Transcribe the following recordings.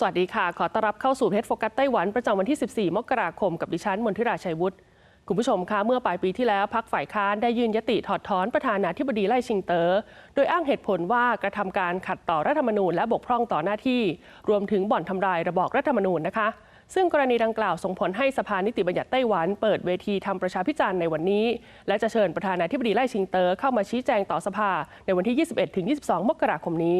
สวัสดีค่ะ ขอต้อนรับเข้าสู่เพจโฟกัสไต้หวันประจำวันที่ 14 มกราคม กับดิฉันมนทิราชัยวุฒิคุณผู้ชมคะเมื่อปลายปีที่แล้วพักฝ่ายค้านได้ยื่นยติถอดถอนประธานาธิบดีไล่ชิงเตอ๋อโดยอ้างเหตุผลว่ากระทำการขัดต่อรัฐธรรมนูญและบกพร่องต่อหน้าที่ รวมถึงบ่อนทำลายระบอบรัฐธรรมนูญนะคะ ซึ่งกรณีดังกล่าวส่งผลให้สภานิติบัญญัติไต้หวัน เปิดเวทีทำประชาพิจารณ์ในวันนี้ และจะเชิญประธานาธิบดีไล่ชิงเตอ๋อเข้ามาชี้แจงต่อสภาในวันที่ 21-22 มกราคมนี้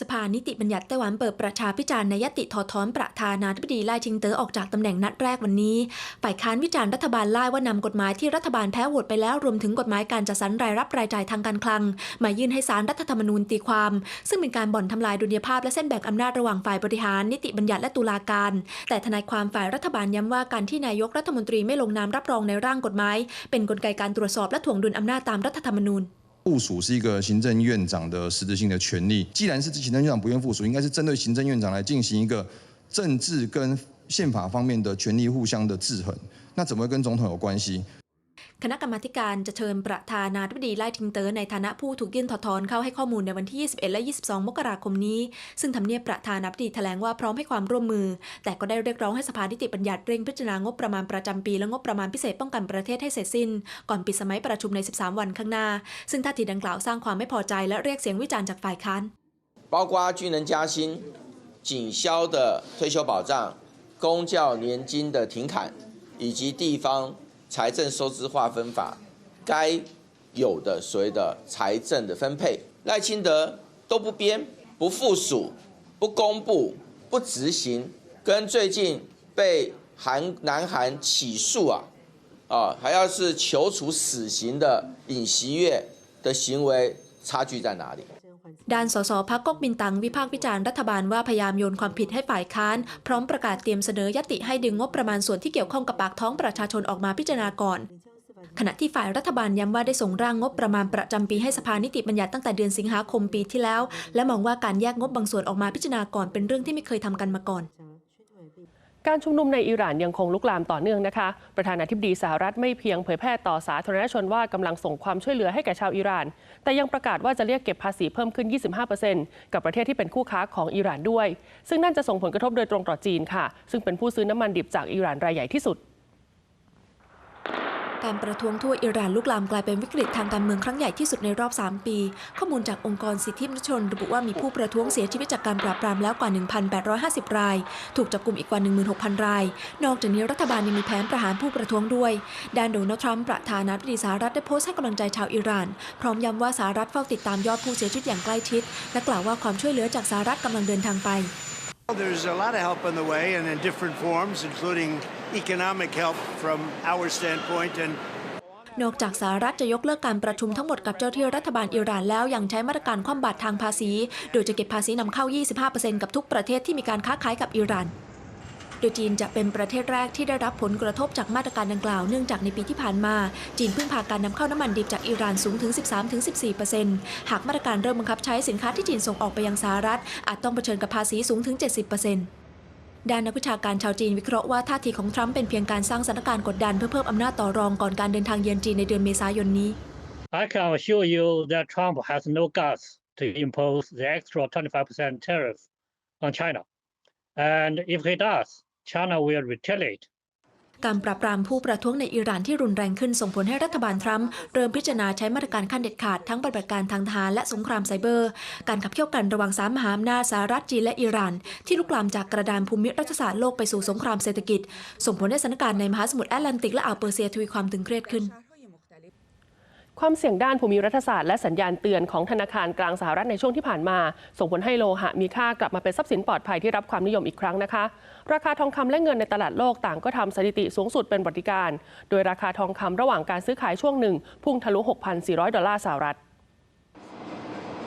สภานิติบัญญัติไต้หวันเปิดประชาพิจารณ์ในยติถอดถอนประธานาธิบดีไล่ชิงเต๋อออกจากตำแหน่งนัดแรกวันนี้ฝ่ายค้านวิจารณ์รัฐบาลไล่ว่านำกฎหมายที่รัฐบาลแพ้โหวตไปแล้วรวมถึงกฎหมายการจัดสรรรายรับรายจ่ายทางการคลัง มายื่นให้สารรัฐธรรมนูญตีความ ซึ่งเป็นการบ่อนทำลายดุลยภาพและเส้นแบ่งอำนาจระหว่างฝ่ายบริหาร นิติบัญญัติและตุลาการ แต่ทนายความฝ่ายรัฐบาลย้ำว่าการที่นายกรัฐมนตรีไม่ลงนามรับรองในร่างกฎหมาย เป็นกลไกการตรวจสอบและถ่วงดุลอำนาจตามรัฐธรรมนูญ 部署是一个行政院长的实质性的权利。既然是行政院长不愿部署，应该是针对行政院长来进行一个政治跟宪法方面的权利互相的制衡。那怎么会跟总统有关系？ คณะกรรมาธิการจะเชิญประธานาธิบดีไล่ทิงเตอ๋อในฐานะผู้ถูกยื่นถอดถอนเข้าให้ข้อมูลในวันที่ 21 และ 22 มกราคมนี้ ซึ่งทำเนียบประธานาธิบดีแถลงว่าพร้อมให้ความร่วมมือ แต่ก็ได้เรียกร้องให้สภานิติบัญญัติเร่งพิจารณางบประมาณประจำปีและงบประมาณพิเศษป้องกันประเทศให้เสร็จสิ้น ก่อนปิดสมัยประชุมใน 13 วันข้างหน้า ซึ่งท่าทีดังกล่าวสร้างความไม่พอใจและเรียกเสียงวิจารณ์จากฝ่ายค้าน 包括军人加薪、警消的退休保障、公教年金的停砍，以及地方 财政收支划分法该有的所谓的财政的分配，赖清德都不编、不附属、不公布、不执行，跟最近被韩南韩起诉啊，啊还要是求处死刑的尹锡悦的行为差距在哪里？ ด้านสสพักก๊กบินตังวิพากษ์วิจารณ์รัฐบาลว่าพยายามโยนความผิดให้ฝ่ายค้าน พร้อมประกาศเตรียมเสนอยติให้ดึงงบประมาณส่วนที่เกี่ยวข้องกับปากท้องประชาชนออกมาพิจารณาก่อนขณะที่ฝ่ายรัฐบาลย้ำว่าได้ส่งร่างงบประมาณประจำปีให้สภานิติบัญญัติตั้งแต่เดือนสิงหาคมปีที่แล้ว และมองว่าการแยกงบบางส่วนออกมาพิจารณาก่อนเป็นเรื่องที่ไม่เคยทำกันมาก่อน การชุมนุมในอิหร่านยังคงลุกลามต่อเนื่องนะคะ ประธานาธิบดีสหรัฐไม่เพียงเผยแพร่ต่อสาธารณชนว่ากำลังส่งความช่วยเหลือให้แก่ชาวอิหร่าน แต่ยังประกาศว่าจะเรียกเก็บภาษีเพิ่มขึ้น 25%กับประเทศที่เป็นคู่ค้าของอิหร่านด้วย ซึ่งนั่นจะส่งผลกระทบโดยตรงต่อจีนค่ะ ซึ่งเป็นผู้ซื้อน้ำมันดิบจากอิหร่านรายใหญ่ที่สุด การประท้วงทั่วอิหร่านลุกลามกลายเป็นวิกฤตทางการเมืองครั้งใหญ่ที่สุดในรอบ 3 ปี ข้อมูลจากองค์กรสิทธิมนุษยชน ระบุว่ามีผู้ประท้วงเสียชีวิตจากการปราบปรามแล้วกว่า 1,850 ราย ถูกจับกลุ่มอีกกว่า 16,000 ราย นอกจากนี้รัฐบาลยังมีแผนประหารผู้ประท้วงด้วยด้านโดนัลด์ทรัมป์ประธานาธิบดีสหรัฐได้โพสต์ให้กำลังใจชาวอิหร่าน พร้อมย้ำว่าสหรัฐเฝ้าติดตามยอดผู้เสียชีวิตอย่างใกล้ชิด และกล่าวว่าความช่วยเหลือจากสหรัฐกำลังเดินทางไป There's a lot of help on the way and in different forms, including economic help from our standpoint and นอกจากสหรัฐจะยกเลิกการประชุมทั้งหมดกับเจ้าที่รัฐบาลอิหร่านแล้วยังใช้มาตรการคว่ำบาตรทางภาษี โดยจะเก็บภาษีนำเข้า 25%กับทุกประเทศที่มีการค้าขายกับอิหร่าน โดยจีนจะเป็นประเทศแรกที่ได้รับผลกระทบจากมาตรการดังกล่าวเนื่องจากในปีที่ผ่านมา จีนพึ่งพาการนำเข้าน้ำมันดิบจากอิหร่านสูงถึง 13-14%หากมาตรการเริ่มบังคับใช้สินค้าที่จีนส่งออกไปยังสหรัฐ อาจต้องเผชิญกับภาษีสูงถึง 70%ด้านนักวิชาการชาวจีนวิเคราะห์ว่าท่าทีของทรัมป์เป็นเพียงการสร้างสถานการณ์กดดันเพื่อเพิ่มอำนาจต่อรองก่อนการเดินทางเยือนจีนในเดือนเมษายนนี้ I can assure you that Trump has no guts to impose the extra 25% tariff on China. And if he does, China will retaliate. การปราบปรามผู้ประท้วงในอิหร่านที่รุนแรงขึ้นส่งผลให้รัฐบาลทรัมป์เริ่มพิจารณาใช้มาตรการขั้นเด็ดขาดทั้งปฏิบัติการทางทหารและสงครามไซเบอร์ การขับเคี่ยวกันระหว่างสามมหาอำนาจสหรัฐจีนและอิหร่าน ที่ลุกลามจากกระดานภูมิรัฐศาสตร์โลกไปสู่สงครามเศรษฐกิจ ส่งผลให้สถานการณ์ในมหาสมุทรแอตแลนติกและอ่าวเปอร์เซียทวีความตึงเครียดขึ้น ความเสี่ยงด้านภูมิรัฐศาสตร์และสัญญาณเตือนของธนาคารกลางสหรัฐในช่วงที่ผ่านมา ส่งผลให้โลหะมีค่ากลับมาเป็นทรัพย์สินปลอดภัยที่รับความนิยมอีกครั้งนะคะ ราคาทองคำและเงินในตลาดโลกต่างก็ทำสถิติสูงสุดเป็นปฏิการ โดยราคาทองคำระหว่างการซื้อขายช่วงหนึ่งพุ่งทะลุ 6,400 ดอลลาร์สหรัฐ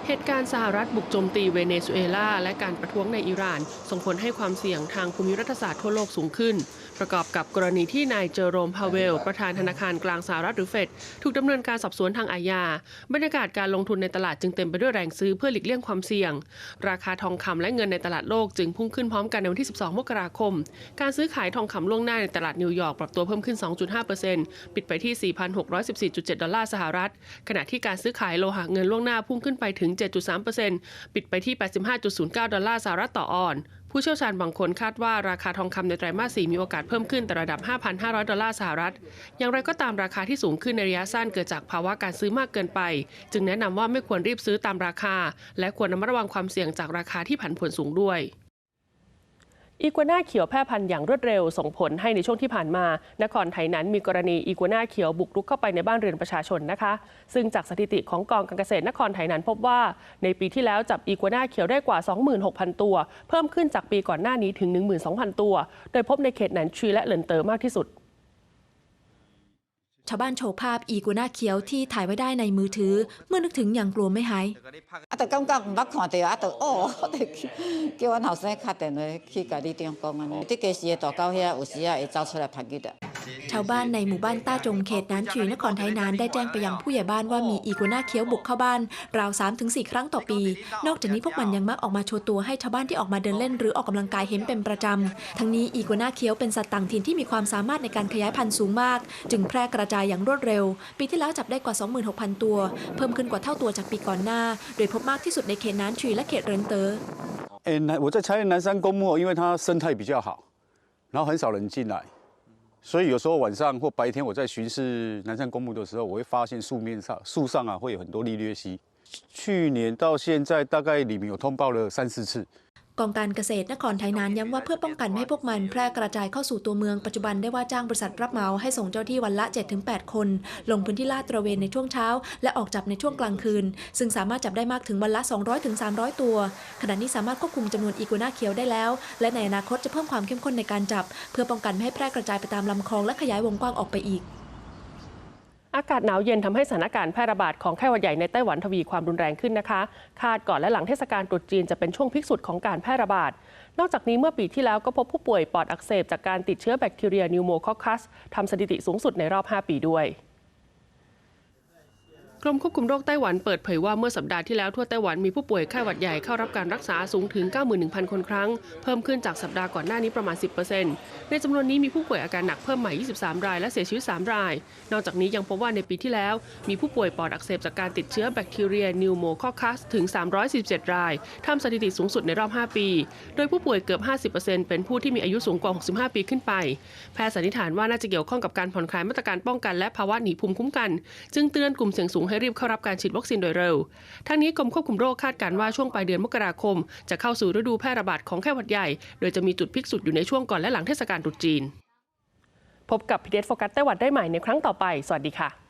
เหตุการณ์สหรัฐบุกโจมตีเวเนซุเอลาและการประท้วงในอิหร่าน ส่งผลให้ความเสี่ยงทางภูมิรัฐศาสตร์ทั่วโลกสูงขึ้น ประกอบกับกรณีที่นายเจอโรมพาเวล ประธานธนาคารกลางสหรัฐหรือเฟดถูกดำเนินการสอบสวนทางอาญา บรรยากาศการลงทุนในตลาดจึงเต็มไปด้วยแรงซื้อเพื่อหลีกเลี่ยงความเสี่ยง ราคาทองคำและเงินในตลาดโลกจึงพุ่งขึ้นพร้อมกันในวันที่ 12 มกราคม การซื้อขายทองคำล่วงหน้าในตลาดนิวยอร์กปรับตัวเพิ่มขึ้น 2.5%ปิดไปที่ 4,614.7 ดอลลาร์สหรัฐ ขณะที่การซื้อขายโลหะเงินล่วงหน้าพุ่งขึ้นไปถึง7.3%ปิดไปที่ 85.09 ดอลลาร์สหรัฐต่อออนผู้เชี่ยวชาญบางคนคาดว่าราคาทองคำในไตรมาส 4 มีโอกาสเพิ่มขึ้นแต่ระดับ 5,500 ดอลลาร์สหรัฐ อย่างไรก็ตามราคาที่สูงขึ้นในระยะสั้นเกิดจากภาวะการซื้อมากเกินไป จึงแนะนำว่าไม่ควรรีบซื้อตามราคา และควรระมัดระวังความเสี่ยงจากราคาที่ผันผวนสูงด้วย อีกัวน่าเขียวแพร่พันธุ์อย่างรวดเร็วส่งผลให้ในช่วงที่ผ่านมา นครไทยนั้นมีกรณีอีกัวน่าเขียวบุกรุกเข้าไปในบ้านเรือนประชาชนนะคะ ซึ่งจากสถิติของกองการเกษตรนครไทยนั้นพบว่า ในปีที่แล้วจับอีกัวน่าเขียวได้กว่า 26,000 ตัว เพิ่มขึ้นจากปีก่อนหน้านี้ถึง 12,000 ตัว โดยพบในเขตหนันชีและเหลินเตอมากที่สุด ชาวบ้านโชว์ภาพอีกัวน่าเขียวที่ถ่ายไว้ได้ในมือถือ เมื่อนึกถึงอย่างกลัวไม่หายอาตกำกังบักขอเตอตโอ้เกี่ยวหนาวเส้นขาดเตนเลยขี้กาดีตียงกองอันนี้ที่เกษียต่อเก้าเฮียอุศิยาเอเจ้าสลับพักกิดชาวบ้านในหมู่บ้านต้าจงเขตนานชีนครไทยนานได้แจ้งไปยังผู้ใหญ่บ้านว่ามีอีกัวน่าเขียวบุกเข้าบ้านราว 3-4 ครั้งต่อปี นอกจากนี้พวกมันยังมักออกมาโชว์ตัวให้ชาวบ้านที่ออกมาเดินเล่นหรือออกกำลังกายเห็นเป็นประจำ ทั้งนี้อีกัวน่าเขียวเป็นสัตว์ต่างถิ่นที่มีความสามารถในการขยายพันธุ์สูงมาก จึงแพร่กระจาอย่างรวดเร็ว ปีที่แล้วจับได้กว่า 26,000 ตัว เพิ่มขึ้นกว่าเท่าตัวจากปีก่อนหน้า โดยพบมากที่สุดในเขตนานชีและเขตเรินเตอ 诶，南我在猜南山公墓，因为它生态比较好，然后很少人进来，所以有时候晚上或白天我在巡视南山公墓的时候，我会发现树面上树上啊会有很多利略蜥。去年到现在，大概里面有通报了三四次。 กองการเกษตรนครไทยนานย้ำว่าเพื่อป้องกันไม่ให้พวกมันแพร่กระจายเข้าสู่ตัวเมืองปัจจุบันได้ว่าจ้างบริษัทรับเหมาให้ส่งเจ้าที่วันละ 7-8 คน ลงพื้นที่ลาดตระเวนในช่วงเช้า และออกจับในช่วงกลางคืน ซึ่งสามารถจับได้มากถึงวันละ 200-300 ตัว ขณะนี้สามารถควบคุมจำนวนอีกัวน่าเขียวได้แล้ว และในอนาคตจะเพิ่มความเข้มข้นในการจับ เพื่อป้องกันไม่ให้แพร่กระจายไปตามลำคลองและขยายวงกว้างออกไปอีก อากาศหนาวเย็นทำให้สถานการณ์แพร่ระบาดของไข้หวัดใหญ่ในไต้หวันทวีความรุนแรงขึ้นนะคะ คาดก่อนและหลังเทศกาลตรุษจีนจะเป็นช่วงพิกสุดของการแพร่ระบาด นอกจากนี้เมื่อปีที่แล้วก็พบผู้ป่วยปอดอักเสบจากการติดเชื้อแบคทีเรียนิวโมคอคัสทำสถิติสูงสุดในรอบ 5 ปีด้วย กรมควบคุมโรคไต้หวันเปิดเผยว่าเมื่อสัปดาห์ที่แล้วทั่วไต้หวันมีผู้ป่วยไข้หวัดใหญ่เข้ารับการรักษาสูงถึง 91,000 คนครั้ง เพิ่มขึ้นจากสัปดาห์ก่อนหน้านี้ประมาณ 10%ในจำนวนนี้มีผู้ป่วยอาการหนักเพิ่มใหม่ 23 รายและเสียชีวิต 3 ราย นอกจากนี้ยังพบว่าในปีที่แล้ว มีผู้ป่วยปอดอักเสบจากการติดเชื้อแบคทีเรียนิวโมคอคัสถึง 347 รายทำสถิติสูงสุดในรอบ 5 ปี โดยผู้ป่วยเกือบ 50%เป็นผู้ที่มีอายุสูงกว่า 65 ปีขึ้นไป แพทย์สันนิษฐานว่าน่าจะเกี่ยวข้องกับการผ่อนคลายมาตรการป้องกันและภาวะหนีภูมิคุ้มกัน จึงเตือนกลุ่มเสี่ยงสูงให้รีบเข้ารับการฉีดวัคซีนโดยเร็ว ทั้งนี้กรมควบคุมโรคคาดการณ์ว่าช่วงปลายเดือนมกราคม จะเข้าสู่ฤดูแพร่ระบาดของไข้หวัดใหญ่ โดยจะมีจุดพิกสุดอยู่ในช่วงก่อนและหลังเทศกาลตรุษจีน พบกับพีเดโฟกัสไต้หวันได้ใหม่ในครั้งต่อไป สวัสดีค่ะ